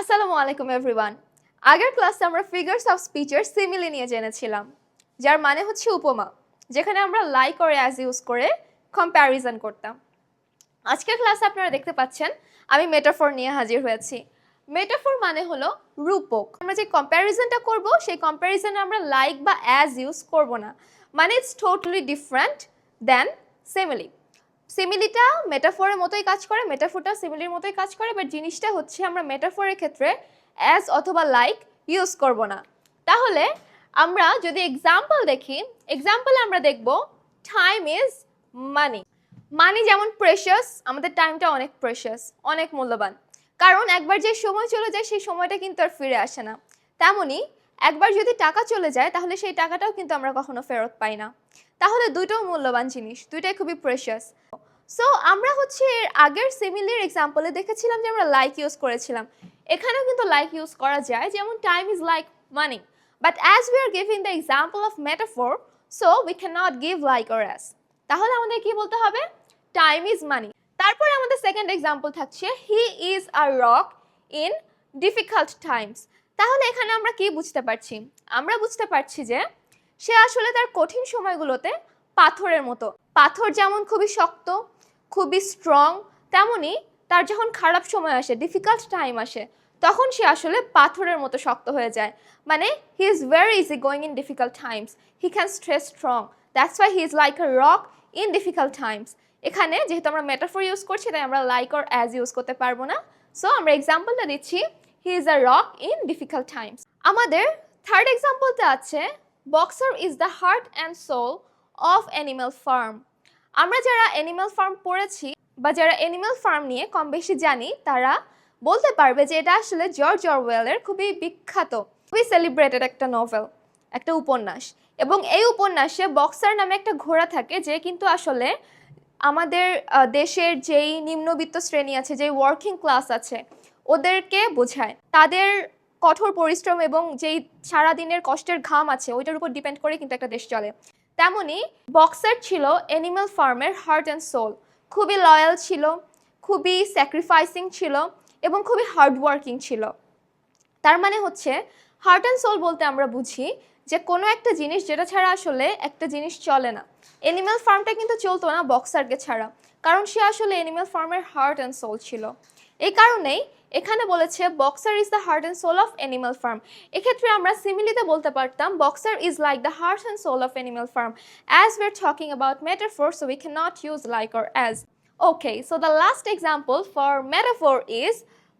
আসসালামু আলাইকুম এভরিওয়ান আগের ক্লাসে আমরা ফিগার্স অফ স্পিচের সিমিলি নিয়ে জেনেছিলাম, যার মানে হচ্ছে উপমা, যেখানে আমরা লাইক or অ্যাজ ইউজ করে কম্প্যারিজন করতাম। আজকের ক্লাসে আপনারা দেখতে পাচ্ছেন, আমি মেটাফোর নিয়ে হাজির হয়েছি। মেটাফোর মানে হলো রূপক। আমরা যে কম্প্যারিজনটা করব, সেই কম্প্যারিজনে আমরা লাইক বা অ্যাজ ইউজ করব না। মানে it's totally different then simile সিমিলিটা মেটাফোরের মতোই কাজ করে মেটাফোরটা সিমিলির মতোই কাজ করে বাট জিনিসটা হচ্ছে আমরা মেটাফোরের ক্ষেত্রে অ্যাজ অথবা লাইক ইউজ করব না। তাহলে আমরা যদি এক্সাম্পল দেখি এক্সাম্পলে আমরা দেখব টাইম ইজ মানি মানি যেমন প্রেশাস আমাদের টাইমটা অনেক প্রেশাস অনেক মূল্যবান। কারণ একবার যে সময় চলে যায়, সেই সময়টা কিন্তু আর ফিরে আসে না। তেমনি একবার যদি টাকা চলে যায়, তাহলে সেই টাকাটাও কিন্তু আমরা কখনো ফেরত পাই না। তাহলে দুটোও মূল্যবান জিনিস, দুইটাই খুবই প্রেশাস সো আমরা হচ্ছে এর আগের সিমিলির এক্সাম্পলে দেখেছিলাম যে আমরা লাইক ইউজ করেছিলাম। এখানেও কিন্তু লাইক ইউজ করা যায়, যেমন time is like money but as we are giving the example of metaphor so we can not give like or as তাহলে আমাদের কি বলতে হবে? টাইম ইজ মানি তারপরে আমাদের সেকেন্ড এক্সাম্পল থাকছে he is a rock in difficult times তাহলে এখানে আমরা কি বুঝতে পারছি? আমরা বুঝতে পারছি যে সে আসলে তার কঠিন সময়গুলোতে পাথরের মতো। পাথর যেমন খুবই শক্ত খুবই স্ট্রং তেমনি তার যখন খারাপ সময় আসে ডিফিকাল্ট টাইম আসে, তখন সে আসলে পাথরের মতো শক্ত হয়ে যায়। মানে he is very easy going in difficult times he can stay strong that's why he is like a rock in difficult times এখানে যেহেতু আমরা মেটাফোর ইউজ করছি, তাই আমরা লাইক অর অ্যাজ ইউজ করতে পারব না। সো আমরা এক্সাম্পলটা দিচ্ছি he is a rock in difficult times আমাদের থার্ড এক্সাম্পলটা আছে Boxer is the heart and soul of Animal Farm আমরা যারা অ্যানিম্যাল ফার্ম পড়েছি বা যারা অ্যানিম্যাল ফার্ম নিয়ে কম বেশি জানি, তারা বলতে পারবে যে এটা আসলে জর্জ অরওয়েলের খুবই বিখ্যাত, খুবই সেলিব্রেটেড একটা নোভেল একটা উপন্যাস। এবং এই উপন্যাসে বক্সার নামে একটা ঘোড়া থাকে যে কিন্তু আসলে আমাদের দেশের যেই নিম্নবিত্ত শ্রেণি আছে, যেই ওয়ার্কিং ক্লাস আছে, ওদেরকে বোঝায়। তাদের কঠোর পরিশ্রম এবং যেই সারাদিনের কষ্টের ঘাম আছে, ওইটার উপর ডিপেন্ড করে কিন্তু একটা দেশ চলে। তেমনি বক্সার ছিল অ্যানিম্যাল ফার্মের হার্ট অ্যান্ড সোল খুবই লয়াল ছিল, খুবই স্যাক্রিফাইসিং ছিল এবং খুবই হার্ড ওয়ার্কিং ছিল। তার মানে হচ্ছে হার্ট অ্যান্ড সোল বলতে আমরা বুঝি যে কোনো একটা জিনিস যেটা ছাড়া আসলে একটা জিনিস চলে না। অ্যানিম্যাল ফার্মটা কিন্তু চলতো না বক্সারকে ছাড়া, কারণ সে আসলে অ্যানিম্যাল ফার্মের হার্ট অ্যান্ড সোল ছিল। এই কারণেই এখানে বলেছে Boxer is the heart and soul of Animal Farm এক্ষেত্রে আমরা সিমিলিতে বলতে পারতাম Boxer is like the heart and soul of Animal Farm as we are talking about metaphor so we can not use like or as Okay, so the last example for metaphor is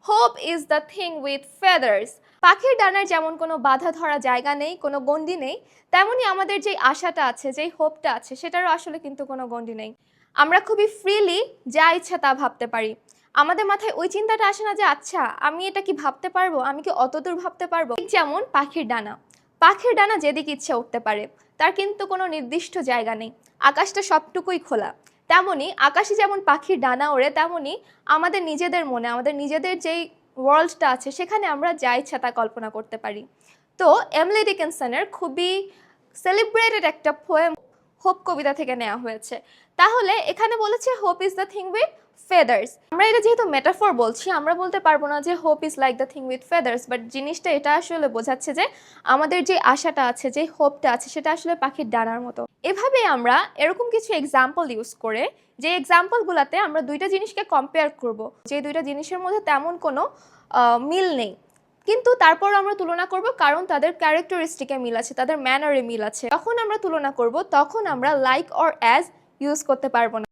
hope is the thing with feathers পাখির ডানার যেমন কোনো বাধা ধরা জায়গা নেই কোনো গণ্ডি নেই তেমনি আমাদের যেই আশাটা আছে যেই হোপটা আছে সেটারও আসলে কিন্তু কোনো গণ্ডি নেই। আমরা খুবই ফ্রিলি যা ইচ্ছা তা ভাবতে পারি। আমাদের মাথায় ওই চিন্তাটা আসে না যে আচ্ছা আমি এটা কি ভাবতে পারব? আমি কি অতদূর ভাবতে পারব? যেমন পাখির ডানা। পাখির ডানা যেদিকে ইচ্ছে উঠতে পারে, তার কিন্তু কোনো নির্দিষ্ট জায়গা নেই। আকাশটা সবটুকুই খোলা। তেমনি আকাশে যেমন পাখির ডানা ওড়ে, তেমনি আমাদের নিজেদের মনে, আমাদের নিজেদের যেই ওয়ার্ল্ডটা আছে, সেখানে আমরা যা ইচ্ছা তা কল্পনা করতে পারি। তো এমলি ডিকেনসনের খুবই সেলিব্রেটেড একটা পোয়েম হোপ কবিতা থেকে নেওয়া হয়েছে। তাহলে এখানে বলেছে hope is the thing with feathers আমরা এটা যেহেতু মেটাফোর বলছি, আমরা বলতে পারব না যে hope is like the thing with feathers but জিনিসটা এটা আসলে বোঝাচ্ছে যে আমাদের যে আশাটা আছে, যে হোপটা আছে, সেটা আসলে পাখির ডানার মতো। এভাবে আমরা এরকম কিছু এক্সাম্পল ইউজ করে, যে এক্সাম্পলগুলোতে আমরা দুইটা জিনিসকে কম্পেয়ার করব। যে দুইটা জিনিসের মধ্যে তেমন কোনো মিল নেই। কিন্তু তারপর আমরা তুলনা করব কারণ তাদের ক্যারেক্টারিস্টিকে মিল আছে, তাদের ম্যানারে মিল আছে। তখন আমরা তুলনা করব, তখন আমরা লাইক অর অ্যাজ ইউজ করতে পারব না।